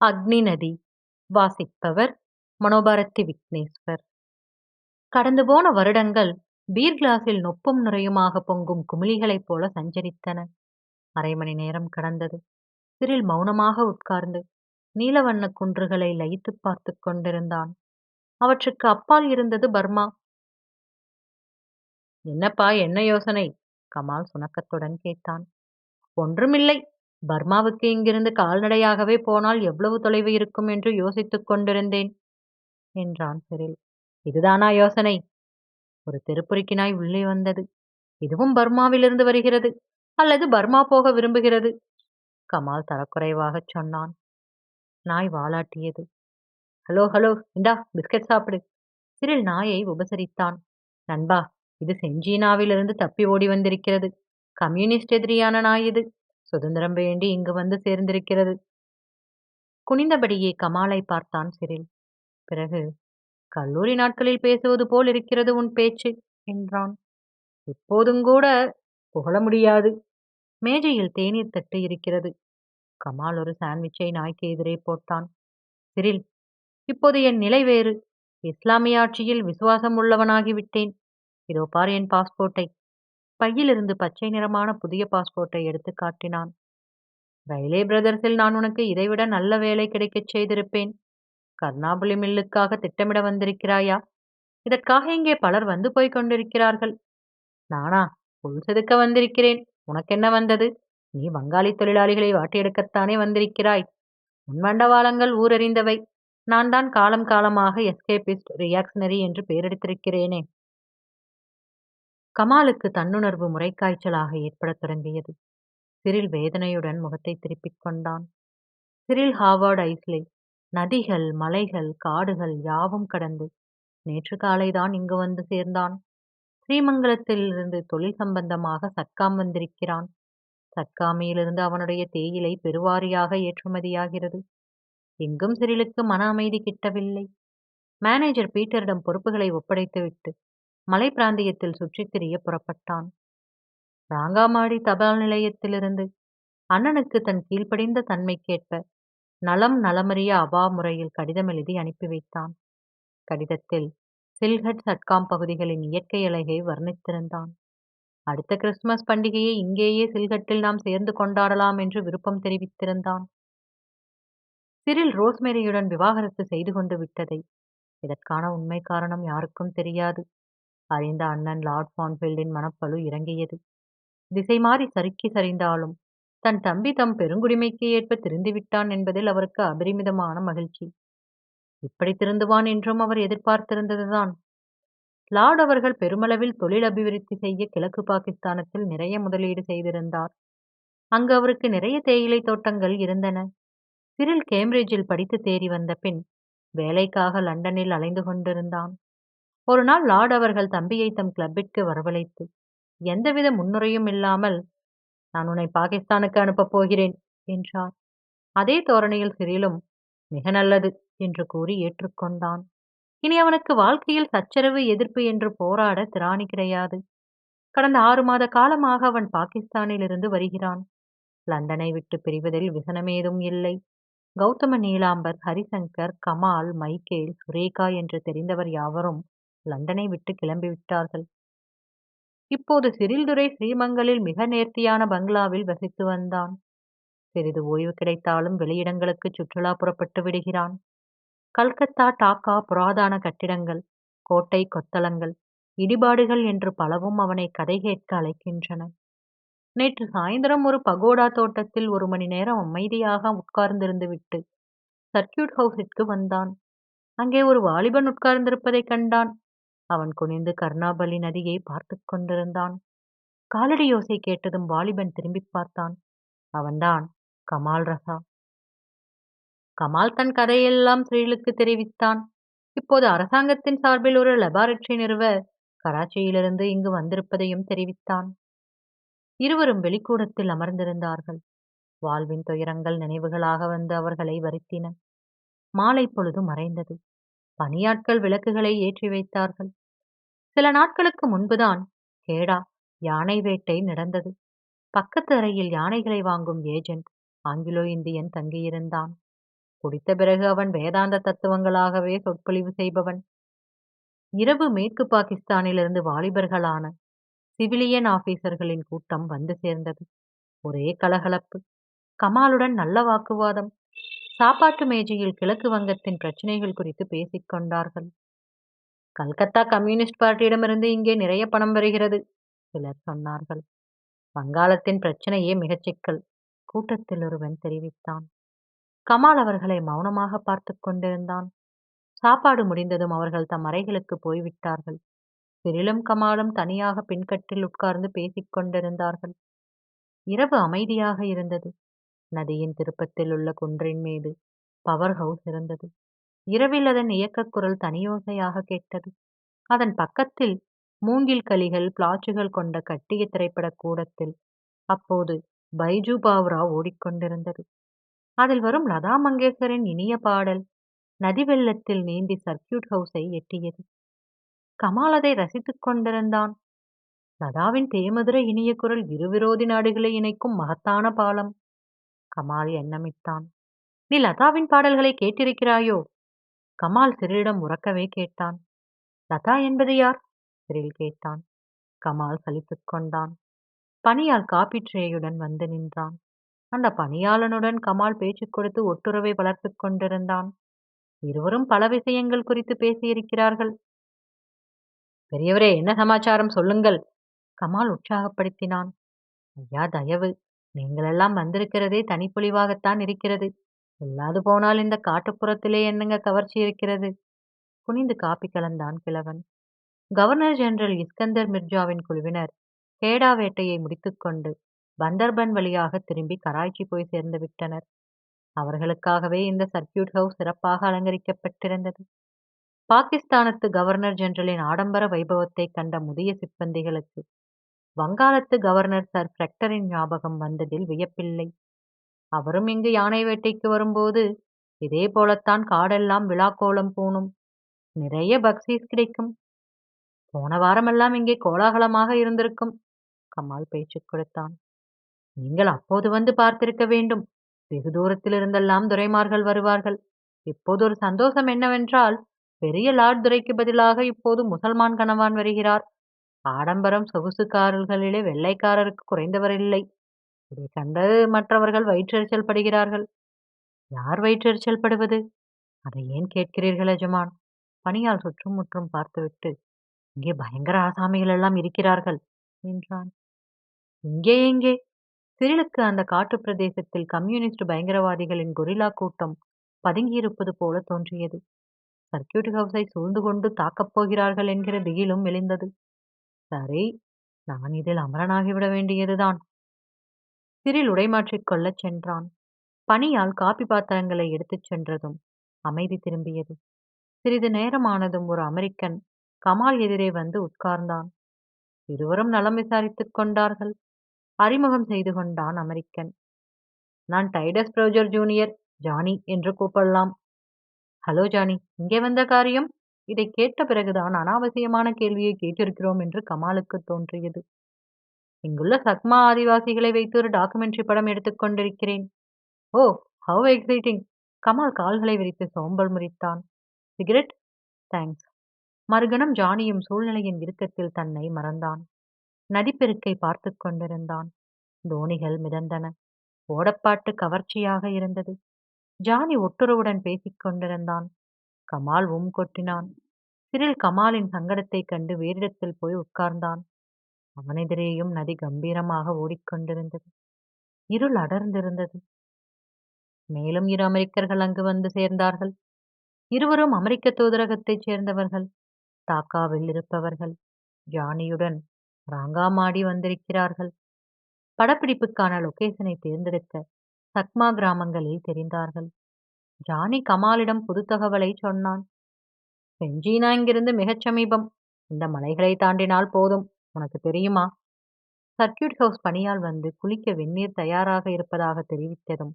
அக்னி நதி. வாசிப்பவர் மனோபாரதி விக்னேஸ்வர். கடந்து போன வருடங்கள் பீர் கிளாஸில் நொப்பும் நுரையுமாக பொங்கும் குமிழிகளைப் போல சஞ்சரித்தன. அரை மணி நேரம் கடந்தது. சிறில் மௌனமாக உட்கார்ந்து நீலவண்ண குன்றுகளை லயித்து பார்த்து கொண்டிருந்தான். அவற்றுக்கு அப்பால் இருந்தது பர்மா. என்னப்பா என்ன யோசனை? கமால் சுணக்கத்துடன் கேட்டான். ஒன்றுமில்லை. பர்மாவுக்கு இங்கிருந்து கால்நடையாகவே போனால் எவ்வளவு தொலைவு இருக்கும் என்று யோசித்துக் கொண்டிருந்தேன் என்றான் சிறில். இதுதானா யோசனை? ஒரு தெருப்புரிக்கு நாய் உள்ளே வந்தது. இதுவும் பர்மாவிலிருந்து வருகிறது அல்லது பர்மா போக விரும்புகிறது? கமால் தரக்குறைவாகச் சொன்னான். நாய் வாலாட்டியது. ஹலோ ஹலோ இந்தா பிஸ்கட் சாப்பிடு. சிறில் நாயை உபசரித்தான். நண்பா இது செஞ்சீனாவிலிருந்து தப்பி ஓடி வந்திருக்கிறது. கம்யூனிஸ்ட் எதிரியான நாய் இது. சுதந்திரம் வேண்டி இங்கு வந்து சேர்ந்திருக்கிறது. குனிந்தபடியே கமாலை பார்த்தான் சிறில். பிறகு கல்லூரி நாட்களில் பேசுவது போல் இருக்கிறது உன் பேச்சு என்றான். இப்போதும் கூட புகழ முடியாது. மேஜையில் தேநீர் தட்டு இருக்கிறது. கமால் ஒரு சாண்ட்விச்சை நாய்க்கு எதிரே போட்டான். சிறில் இப்போது என் நிலை வேறு. இஸ்லாமிய ஆட்சியில் விசுவாசம் உள்ளவனாகிவிட்டேன். இதோ பார் என் பாஸ்போர்ட்டை. பையிலிருந்து பச்சை நிறமான புதிய பாஸ்போர்ட்டை எடுத்து காட்டினான். ரயிலே பிரதர்ஸில் நான் உனக்கு இதைவிட நல்ல வேலை கிடைக்கச் செய்திருப்பேன். கர்ணாபுலி மில்லுக்காக திட்டமிட வந்திருக்கிறாயா? இதற்காக இங்கே பலர் வந்து போய் கொண்டிருக்கிறார்கள். நானா புல் செதுக்க வந்திருக்கிறேன். உனக்கென்ன வந்தது? நீ வங்காளி தொழிலாளிகளை வாட்டியெடுக்கத்தானே வந்திருக்கிறாய். உன் வண்டவாளங்கள் ஊரறிந்தவை. நான் தான் காலம் காலமாக எஸ்கேபிஸ்ட் ரியாக்ஷனரி என்று பெயரெடுத்திருக்கிறேனே கமாலுக்கு தன்னுணர்வு முறைக்காய்ச்சலாக ஏற்படத் தொடங்கியது. சிறில் வேதனையுடன் முகத்தை திருப்பிக் கொண்டான். சிறில் ஹாவர்ட் ஐஸ்லே நதிகள் மலைகள் காடுகள் யாவும் கடந்து நேற்று காலைதான் இங்கு வந்து சேர்ந்தான். ஸ்ரீமங்கலத்திலிருந்து தொழில் சம்பந்தமாக சட்காம் வந்திருக்கிறான். சட்காமியிலிருந்து அவனுடைய தேயிலை பெருவாரியாக ஏற்றுமதியாகிறது. எங்கும் சிறிலுக்கு மன அமைதி கிட்டவில்லை. மேனேஜர் பீட்டரிடம் பொறுப்புகளை ஒப்படைத்துவிட்டு மலை பிராந்தியத்தில் சுற்றித் திரிய புறப்பட்டான். ராங்காமாடி தபால் நிலையத்திலிருந்து அண்ணனுக்கு தன் கீழ்ப்படிந்த தன்மைக்கேற்ப நலம் நலமறிய அவா முறையில் கடிதம் எழுதி அனுப்பி வைத்தான். கடிதத்தில் சில்ஹட் சட்காம் பகுதிகளின் இயற்கை அழகை வர்ணித்திருந்தான். அடுத்த கிறிஸ்துமஸ் பண்டிகையை இங்கேயே சில்கட்டில் நாம் சேர்ந்து கொண்டாடலாம் என்று விருப்பம் தெரிவித்திருந்தான். சிறில் ரோஸ்மேரியுடன் விவாகரத்து செய்து கொண்டு விட்டதை இதற்கான உண்மை காரணம் யாருக்கும் தெரியாது. அறிந்த அண்ணன் லார்ட் பான்ஃபீல்டின் மனப்பழு இறங்கியது. திசை மாறி சறுக்கி சரிந்தாலும் தன் தம்பி தம் பெருங்குடிமைக்கு ஏற்ப திருந்திவிட்டான் என்பதில் அவருக்கு அபரிமிதமான மகிழ்ச்சி. இப்படி திருந்துவான் என்றும் அவர் எதிர்பார்த்திருந்ததுதான். லார்ட் அவர்கள் பெருமளவில் தொழில் அபிவிருத்தி செய்ய கிழக்கு பாகிஸ்தானத்தில் நிறைய முதலீடு செய்திருந்தார். அங்கு அவருக்கு நிறைய தேயிலை தோட்டங்கள் இருந்தன. சிறில் கேம்பிரிட்ஜில் படித்து தேறி வந்த பின் வேலைக்காக லண்டனில் அலைந்து கொண்டிருந்தான். ஒரு நாள் லார்ட் அவர்கள் தம்பியை தம் கிளப்பிற்கு வரவழைத்து எந்தவித முன்னுரையும் இல்லாமல் நான் உன்னை பாகிஸ்தானுக்கு அனுப்பப் போகிறேன் என்றார். அதே தோரணையில் சிறிலும் மிக நல்லது என்று கூறி ஏற்றுக்கொண்டான். இனி அவனுக்கு வாழ்க்கையில் சச்சரவு எதிர்ப்பு என்று போராட திராணி கிடையாது. கடந்த ஆறு மாத காலமாக அவன் பாகிஸ்தானில் இருந்து வருகிறான். லண்டனை விட்டு பிரிவதில் விசனமேதும் இல்லை. கௌதம நீலாம்பர் ஹரிசங்கர் கமால் மைக்கேல் சுரேகா என்று தெரிந்தவர் யாவரும் லண்டனை விட்டு கிளம்பிவிட்டார்கள் இப்போது சிறில்துரை ஸ்ரீமங்கலில் மிக நேர்த்தியான பங்களாவில் வசித்து வந்தான். சிறிது ஓய்வு கிடைத்தாலும் வெளியிடங்களுக்கு சுற்றுலா புறப்பட்டு விடுகிறான். கல்கத்தா டாக்கா புராதான கட்டிடங்கள் கோட்டை கொத்தளங்கள் இடிபாடுகள் என்று பலவும் அவனை கதை கேட்க அழைக்கின்றன. நேற்று சாயந்தரம் ஒரு பகோடா தோட்டத்தில் ஒரு மணி நேரம் அமைதியாக உட்கார்ந்திருந்து விட்டு சர்க்கியூட் ஹவுஸிற்கு வந்தான். அங்கே ஒரு வாலிபன் உட்கார்ந்திருப்பதைக் கண்டான். அவன் குனிந்து கர்ணாபலி நதியை பார்த்து கொண்டிருந்தான். காலடி யோசை கேட்டதும் வாலிபன் திரும்பி பார்த்தான். அவன்தான் கமால் ரசா. கமால் தன் கதையெல்லாம் ஸ்ரீலுக்கு தெரிவித்தான். இப்போது அரசாங்கத்தின் சார்பில் ஒரு லெபார்டரி நிறுவ கராச்சியிலிருந்து இங்கு வந்திருப்பதையும் தெரிவித்தான். இருவரும் வெளிக்கூடத்தில் அமர்ந்திருந்தார்கள். வாழ்வின் துயரங்கள் நினைவுகளாக வந்து அவர்களை வருத்தின. மாலை பொழுது மறைந்தது. பணியாட்கள் விளக்குகளை ஏற்றி வைத்தார்கள். சில நாட்களுக்கு முன்புதான் கேடா யானை வேட்டை நடந்தது. பக்கத்து அறையில் யானைகளை வாங்கும் ஏஜென்ட் ஆங்கிலோ இந்தியன் தங்கியிருந்தான். குடித்த பிறகு அவன் வேதாந்த தத்துவங்களாகவே சொற்பொழிவு செய்பவன். இரவு மேற்கு பாகிஸ்தானிலிருந்து வாலிபர்களான சிவிலியன் ஆபீசர்களின் கூட்டம் வந்து சேர்ந்தது. ஒரே கலகலப்பு. கமாலுடன் நல்ல வாக்குவாதம். சாப்பாட்டு மேஜையில் கிழக்கு வங்கத்தின் பிரச்சனைகள் குறித்து பேசிக் கொண்டார்கள் கல்கத்தா கம்யூனிஸ்ட் பார்ட்டியிடமிருந்து இங்கே நிறைய பணம் வருகிறது சிலர் சொன்னார்கள். வங்காளத்தின் பிரச்சனையே மிகச் சிக்கல் கூட்டத்தில் ஒருவன் தெரிவித்தான். கமால் அவர்களை மௌனமாக பார்த்து கொண்டிருந்தான். சாப்பாடு முடிந்ததும் அவர்கள் தம் அறைகளுக்கு போய்விட்டார்கள். சிறிலும் கமாலும் தனியாக பின்கட்டில் உட்கார்ந்து பேசிக் கொண்டிருந்தார்கள். இரவு அமைதியாக இருந்தது. நதியின் திருப்பத்தில் உள்ள குன்றின் மீது பவர் ஹவுஸ் இருந்தது. இரவில் அதன் இயக்கக் குரல் தனியோசையாக கேட்டது. அதன் பக்கத்தில் மூங்கில் களிகள் பிளாச்சுகள் கொண்ட கட்டிய திரைப்பட கூடத்தில் அப்போது பைஜு பாவ்ரா ஓடிக்கொண்டிருந்தது. அதில் வரும் லதா மங்கேஷ்கரின் இனிய பாடல் நதி வெள்ளத்தில் நீந்தி சர்க்கியூட் ஹவுஸை எட்டியது. கமால் அதை ரசித்துக் கொண்டிருந்தான். லதாவின் தேமதுரை இனிய குரல் இருவிரோதி நாடுகளை இணைக்கும் மகத்தான பாலம். கமால் எண்ணமிட்டான். நீ லதாவின் பாடல்களை கேட்டிருக்கிறாயோ? கமால் சிறிலிடம் உறக்கவே கேட்டான். லதா என்பது யார்? சிறில் கேட்டான். கமால் சலித்துக் கொண்டான். பணியால் காப்பி ட்ரேயுடன் வந்து நின்றான். அந்த பணியாளனுடன் கமால் பேச்சு கொடுத்து ஒட்டுறவை வளர்த்துக் கொண்டிருந்தான். இருவரும் பல விஷயங்கள் குறித்து பேசியிருக்கிறார்கள். பெரியவரே என்ன சமாச்சாரம்? சொல்லுங்கள். கமால் உற்சாகப்படுத்தினான். ஐயா தயவு. நீங்களெல்லாம் வந்திருக்கிறதே தனிப்பொழிவாகத்தான் இருக்கிறது. இல்லாது போனால் இந்த காட்டுப்புறத்திலே என்னங்க கவர்ச்சி இருக்கிறது? குனிந்து காப்பி கலந்தான் கிழவன். கவர்னர் ஜெனரல் இஸ்கந்தர் மிர்ஜாவின் குழுவினர் கேடா வேட்டையை முடித்துக்கொண்டு பந்தர்பன் வழியாக திரும்பி கராய்ச்சி போய் சேர்ந்து விட்டனர். அவர்களுக்காகவே இந்த சர்க்கியூட் ஹவுஸ் சிறப்பாக அலங்கரிக்கப்பட்டிருந்தது. பாகிஸ்தானத்து கவர்னர் ஜெனரலின் ஆடம்பர வைபவத்தை கண்ட முதிய சிப்பந்திகளுக்கு வங்காளத்து கவர்னர் சர் ஃப்ரெக்டரின் ஞாபகம் வந்ததில் வியப்பில்லை. அவரும் இங்கு யானை வேட்டைக்கு வரும்போது இதே போலத்தான் காடெல்லாம் விழாக்கோலம் பூணும். நிறைய பக்சீஸ் கிடைக்கும். போன வாரமெல்லாம் இங்கே கோலாகலமாக இருந்திருக்கும் கமால் பேச்சு கொடுத்தான். நீங்கள் அப்போது வந்து பார்த்திருக்க வேண்டும். வெகு தூரத்திலிருந்தெல்லாம் துரைமார்கள் வருவார்கள். இப்போது ஒரு சந்தோஷம் என்னவென்றால் பெரிய லார்ட் துரைக்கு பதிலாக இப்போது முசல்மான் கணவான் வருகிறார். ஆடம்பரம் சொகுசுக்காரர்களிலே வெள்ளைக்காரருக்கு குறைந்தவர் இதைக் இதை கண்டு மற்றவர்கள் வயிற்றெரிச்சல் படுகிறார்கள். யார் வயிற்றெரிச்சல் படுவது? அதை ஏன் கேட்கிறீர்கள் எஜமான்? பணியால் சுற்றும் முற்றும் பார்த்துவிட்டு இங்கே பயங்கர ஆசாமிகள் எல்லாம் இருக்கிறார்கள் என்றான். இங்கே எங்கே சிறிலுக்கு அந்த காட்டு பிரதேசத்தில் கம்யூனிஸ்ட் பயங்கரவாதிகளின் கொரில்லா கூட்டம் பதுங்கியிருப்பது போல தோன்றியது. சர்க்கியூட் ஹவுஸை சூழ்ந்து கொண்டு தாக்கப் போகிறார்கள் என்கிற திகிலும் எழுந்தது. சரி நான் இதில் அமரனாகிவிட வேண்டியதுதான். சிறில் உடைமாற்றிக் கொள்ளச் சென்றான். பணியால் காபி பாத்திரங்களை எடுத்துச் சென்றதும் அமைதி திரும்பியது. சிறிது நேரமானதும் ஒரு அமெரிக்கன் கமால் எதிரே வந்து உட்கார்ந்தான். இருவரும் நலம் விசாரித்துக் கொண்டார்கள். அறிமுகம் செய்து கொண்டான் அமெரிக்கன். நான் டைடஸ் ப்ரோஜர் ஜூனியர் ஜானி என்று கூப்பிடலாம். ஹலோ ஜானி இங்கே வந்த காரியம்? இதை கேட்ட பிறகுதான் அனாவசியமான கேள்வியை கேட்டிருக்கிறோம் என்று கமாலுக்கு தோன்றியது. இங்குள்ள சக்மா ஆதிவாசிகளை வைத்து ஒரு டாக்குமெண்ட்ரி படம் எடுத்துக்கொண்டிருக்கிறேன் ஓ ஹவ் எக்ஸைட்டிங் கமால் கால்களை விரித்து சோம்பல் முறித்தான். சிகரெட் தேங்க்ஸ் மறுகணம் ஜானியும் சூழ்நிலையின் இறுக்கத்தில் தன்னை மறந்தான். நதிப்பெருக்கை பார்த்து கொண்டிருந்தான். தோணிகள் மிதந்தன. ஓடப்பாட்டு கவர்ச்சியாக இருந்தது. ஜானி ஒட்டுறவுடன் பேசிக் கொண்டிருந்தான். கமால் உம் கொட்டினான். சிறில் கமாலின் சங்கடத்தைக் கண்டு வேறிடத்தில் போய் உட்கார்ந்தான். அவனெதிரேயும் நதி கம்பீரமாக ஓடிக்கொண்டிருந்தது. இருள் அடர்ந்திருந்தது. மேலும் இரு அமெரிக்கர்கள் அங்கு வந்து சேர்ந்தார்கள். இருவரும் அமெரிக்க தூதரகத்தைச் சேர்ந்தவர்கள். டாக்காவில் இருப்பவர்கள். ஜானியுடன் ராங்காமாடி வந்திருக்கிறார்கள். படப்பிடிப்புக்கான லொகேஷனை தேர்ந்தெடுக்க சக்மா கிராமங்களில் தெரிந்தார்கள். ஜானி கமாலிடம் புது தகவலை சொன்னான். செஞ்சீனா இங்கிருந்து மிகச் சமீபம். இந்த மலைகளை தாண்டினால் போதும். உனக்கு தெரியுமா? சர்க்கியூட் ஹவுஸ் பணியால் வந்து குளிக்க வெந்நீர் தயாராக இருப்பதாக தெரிவித்ததும்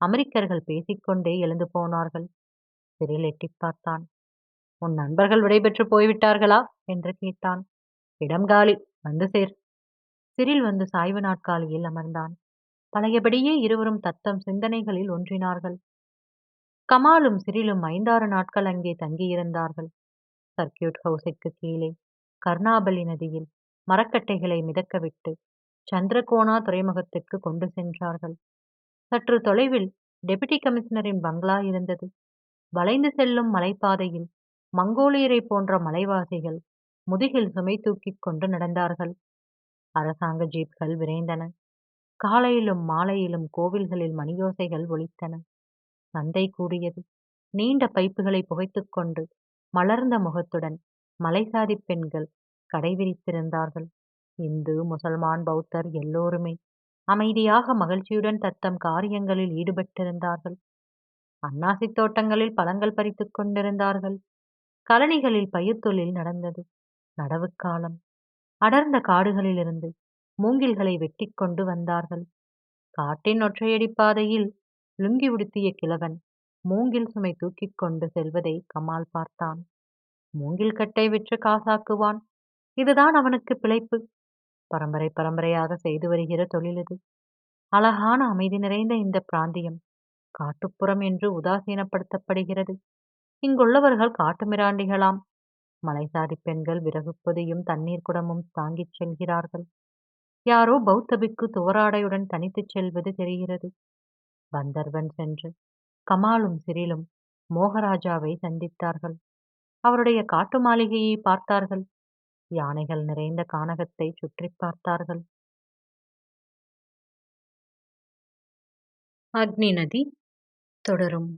அமெரிக்கர்கள் பேசிக்கொண்டே எழுந்து போனார்கள். சிறில் எட்டிப் பார்த்தான். உன் நண்பர்கள் விடைபெற்று போய்விட்டார்களா? என்று கேட்டான். இடம் காலி வந்து சேர். சிறில் வந்து சாய்வு நாட்காலியில் அமர்ந்தான். பழையபடியே இருவரும் தத்தம் சிந்தனைகளில் ஒன்றினார்கள். கமாலும் சிறிலும் ஐந்தாறு நாட்கள் அங்கே தங்கியிருந்தார்கள். சர்க்கியூட் ஹவுஸிற்கு கீழே கர்ணாபலி நதியில் மரக்கட்டைகளை மிதக்கவிட்டு சந்திரகோணா துறைமுகத்திற்கு கொண்டு சென்றார்கள். சற்று தொலைவில் டெபுட்டி கமிஷனரின் பங்களா இருந்தது. வளைந்து செல்லும் மலைப்பாதையில் மங்கோலியரை போன்ற மலைவாசிகள் முதுகில் சுமை தூக்கிக் கொண்டு நடந்தார்கள். அரசாங்க ஜீப்கள் விரைந்தன. காலையிலும் மாலையிலும் கோவில்களில் மணியோசைகள் ஒலித்தன. சந்தை கூடியது. நீண்ட பைப்புகளை புகைத்துக்கொண்டு மலர்ந்த முகத்துடன் மலைசாதி பெண்கள் கடைபிடித்திருந்தார்கள். இந்து முசல்மான் பௌத்தர் எல்லோருமே அமைதியாக மகிழ்ச்சியுடன் தத்தம் காரியங்களில் ஈடுபட்டிருந்தார்கள். அன்னாசி தோட்டங்களில் பழங்கள் பறித்துக் கொண்டிருந்தார்கள். கழனிகளில் பயிர் தொழில் நடந்தது நடவுக்காலம் அடர்ந்த காடுகளிலிருந்து மூங்கில்களை வெட்டி கொண்டு வந்தார்கள். காட்டின் ஒற்றையடி பாதையில் லுங்கி உடுத்திய கிழவன் மூங்கில் சுமை தூக்கிக் கொண்டு செல்வதை கமால் பார்த்தான். மூங்கில் கட்டை விற்று காசாக்குவான். இதுதான் அவனுக்கு பிழைப்பு. பரம்பரை பரம்பரையாக செய்து வருகிற தொழில் இது. அழகான அமைதி நிறைந்த இந்த பிராந்தியம் காட்டுப்புறம் என்று உதாசீனப்படுத்தப்படுகிறது. இங்குள்ளவர்கள் காட்டுமிராண்டிகளாம் மலைசாதி பெண்கள் விறகு பொதியும் தண்ணீர் குடமும் தாங்கிச் செல்கிறார்கள். யாரோ பௌத்தபிக்கு துவராடையுடன் தனித்துச் செல்வது தெரிகிறது. பந்தர்வன் சென்று கமாலும் சிறிலும் மோகராஜாவை சந்தித்தார்கள். அவருடைய காட்டு மாளிகையை பார்த்தார்கள். யானைகள் நிறைந்த கானகத்தை சுற்றி பார்த்தார்கள். அக்னி நதி தொடரும்.